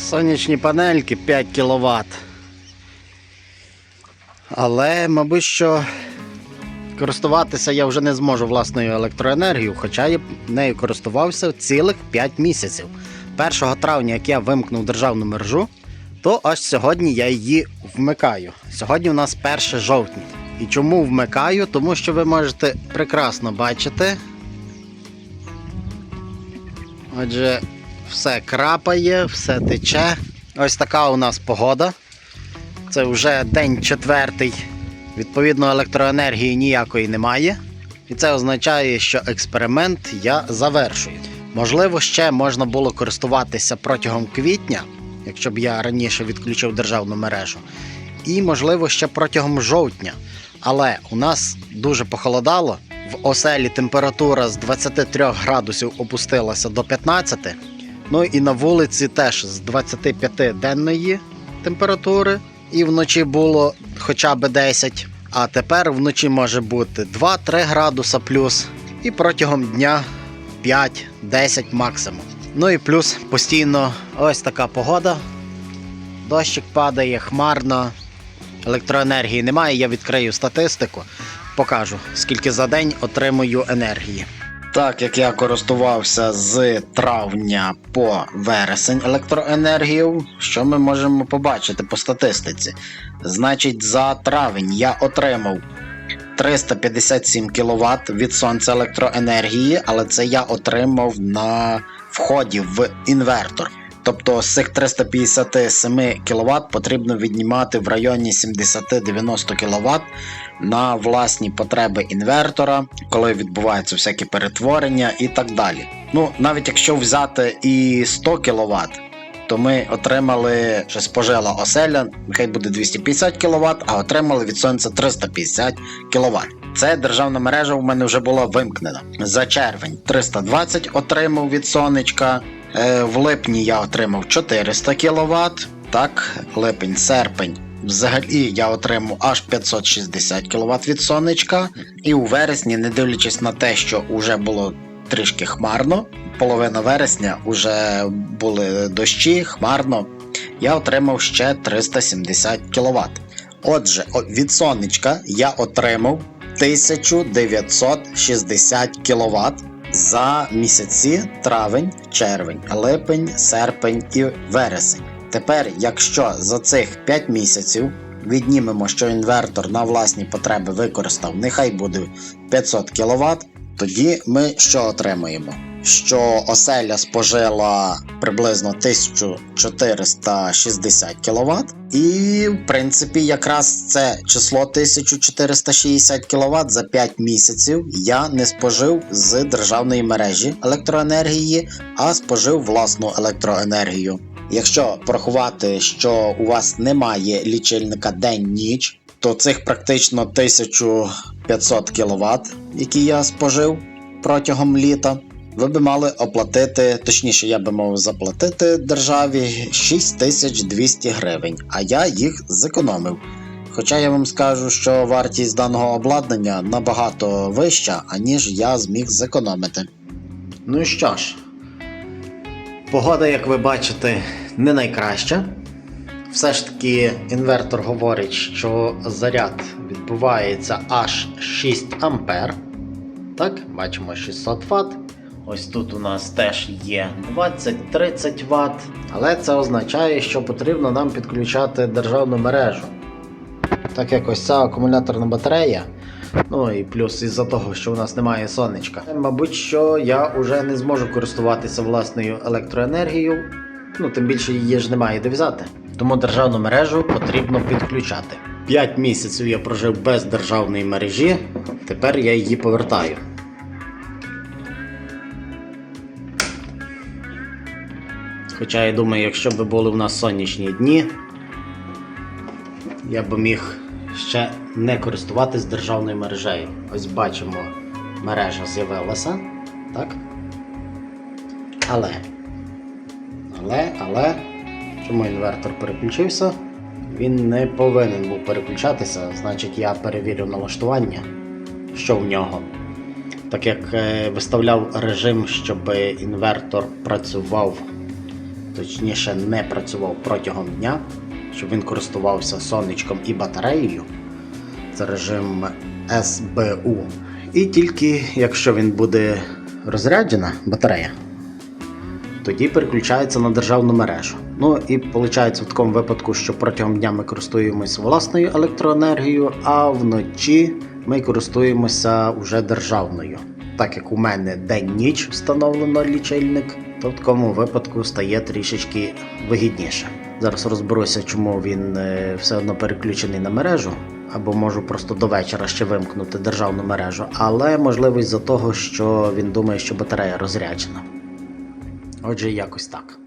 Сонячні панельки 5 кВт. Але, мабуть, що користуватися я вже не зможу власною електроенергією, хоча я нею користувався цілих 5 місяців. 1 травня, як я вимкнув державну мережу, то аж сьогодні я її вмикаю. Сьогодні у нас 1 жовтня. І чому вмикаю? Тому що ви можете прекрасно бачити. Отже, все крапає, все тече. Ось така у нас погода. Це вже день четвертий. Відповідно, електроенергії ніякої немає. І це означає, що експеримент я завершую. Можливо, ще можна було користуватися протягом квітня, якщо б я раніше відключив державну мережу. І, можливо, ще протягом жовтня. Але у нас дуже похолодало. В оселі температура з 23 градусів опустилася до 15. Ну і на вулиці теж з 25 денної температури, і вночі було хоча б 10. А тепер вночі може бути 2-3 градуса плюс, і протягом дня 5-10 максимум. Ну і плюс постійно ось така погода. Дощик падає, хмарно, електроенергії немає. Я відкрию статистику, покажу, скільки за день отримую енергії. Так як я користувався з травня по вересень електроенергію, що ми можемо побачити по статистиці? Значить, за травень я отримав 357 кВт від сонця електроенергії, але це я отримав на вході в інвертор. Тобто з цих 357 кВт потрібно віднімати в районі 70-90 кВт на власні потреби інвертора, коли відбуваються всякі перетворення і так далі. Ну, навіть якщо взяти і 100 кВт, то ми отримали, що спожила оселя, нехай буде 250 кВт, а отримали від сонця 350 кВт. Це державна мережа у мене вже була вимкнена. За червень 320 отримав від сонечка. Е, В липні я отримав 400 кВт. Так, липень, серпень. Взагалі я отримав аж 560 кВт від сонечка. І у вересні, не дивлячись на те, що вже було трішки хмарно, половина вересня вже були дощі, хмарно, я отримав ще 370 кВт. Отже, від сонечка я отримав 1960 кВт за місяці травень, червень, липень, серпень і вересень. Тепер, якщо за цих 5 місяців віднімемо, що інвертор на власні потреби використав, нехай буде 500 кВт, тоді ми що отримаємо? Що оселя спожила приблизно 1460 кВт, і в принципі, якраз це число 1460 кВт за 5 місяців я не спожив з державної мережі електроенергії, а спожив власну електроенергію. Якщо порахувати, що у вас немає лічильника день-ніч, то цих практично 1500 кВт, які я спожив протягом літа, ви би мали оплатити, точніше, я би мав заплатити державі 6200 гривень, а я їх зекономив. Хоча я вам скажу, що вартість даного обладнання набагато вища, аніж я зміг зекономити. Ну і що ж, погода, як ви бачите, не найкраща. Все ж таки інвертор говорить, що заряд відбувається аж 6 ампер. Так, бачимо 600 Вт. Ось тут у нас теж є 20-30 Вт. Але це означає, що потрібно нам підключати державну мережу. Так як ось ця акумуляторна батарея. Ну і плюс із-за того, що у нас немає сонечка. Мабуть, що я вже не зможу користуватися власною електроенергією. Ну, тим більше її ж немає де взяти. Тому державну мережу потрібно підключати. 5 місяців я прожив без державної мережі, тепер я її повертаю. Хоча я думаю, якщо б були в нас сонячні дні, я б міг ще не користуватись державною мережею. Ось бачимо, мережа з'явилася, так? Але. Але, але, чому інвертор переключився? Він не повинен був переключатися, значить я перевірю налаштування, що в нього. Так як е, виставляв режим, щоб інвертор працював точніше не працював протягом дня, щоб він користувався сонечком і батареєю. Це режим СБУ. І тільки якщо він буде розряджена батарея, тоді переключається на державну мережу. Ну і виходить в такому випадку, що протягом дня ми користуємося власною електроенергією, а вночі ми користуємося вже державною. Так як у мене день-ніч встановлено лічильник, то в такому випадку стає трішечки вигідніше. Зараз розберуся, чому він е, все одно переключений на мережу, або можу просто до вечора ще вимкнути державну мережу, але можливо із-за того, що він думає, що батарея розряджена. Отже, якось так.